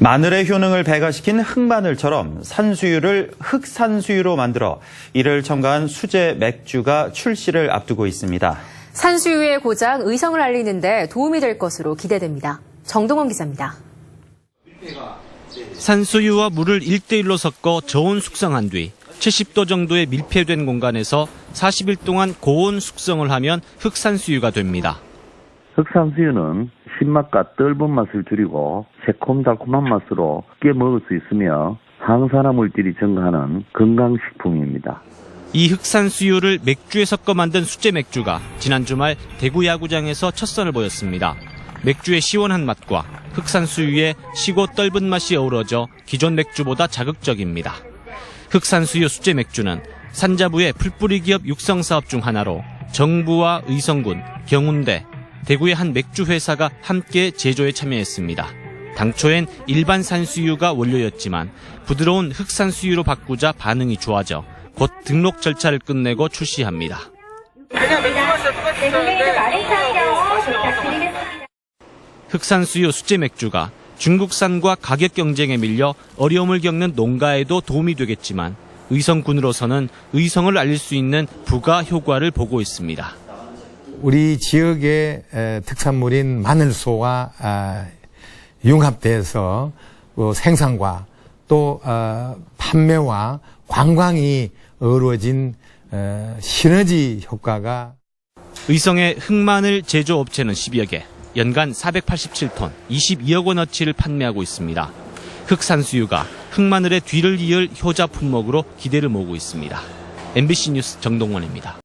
마늘의 효능을 배가시킨 흑마늘처럼 산수유를 흑산수유로 만들어 이를 첨가한 수제 맥주가 출시를 앞두고 있습니다. 산수유의 고장 의성을 알리는데 도움이 될 것으로 기대됩니다. 정동원 기자입니다. 산수유와 물을 1대1로 섞어 저온 숙성한 뒤 70도 정도의 밀폐된 공간에서 40일 동안 고온 숙성을 하면 흑산수유가 됩니다. 흑산수유는 신맛과 떫은 맛을 줄이고 새콤달콤한 맛으로 쉽게 먹을 수 있으며 항산화 물질이 증가하는 건강식품입니다. 이 흑산수유를 맥주에 섞어 만든 수제 맥주가 지난 주말 대구 야구장에서 첫 선을 보였습니다. 맥주의 시원한 맛과 흑산수유의 시고 떫은 맛이 어우러져 기존 맥주보다 자극적입니다. 흑산수유 수제 맥주는 산자부의 풀뿌리 기업 육성 사업 중 하나로 정부와 의성군, 경운대, 대구의 한 맥주 회사가 함께 제조에 참여했습니다. 당초엔 일반 산수유가 원료였지만 부드러운 흑산수유로 바꾸자 반응이 좋아져 곧 등록 절차를 끝내고 출시합니다. 흑산수유 수제 맥주가 중국산과 가격 경쟁에 밀려 어려움을 겪는 농가에도 도움이 되겠지만 의성군으로서는 의성을 알릴 수 있는 부가 효과를 보고 있습니다. 우리 지역의 에, 특산물인 마늘소와 아, 융합돼서 어, 생산과 또 어, 판매와 관광이 어우러진 어, 시너지 효과가 의성의 흑마늘 제조업체는 10여 개, 연간 487톤, 22억 원어치를 판매하고 있습니다. 흑산수유가 흑마늘의 뒤를 이을 효자 품목으로 기대를 모으고 있습니다. MBC 뉴스 정동원입니다.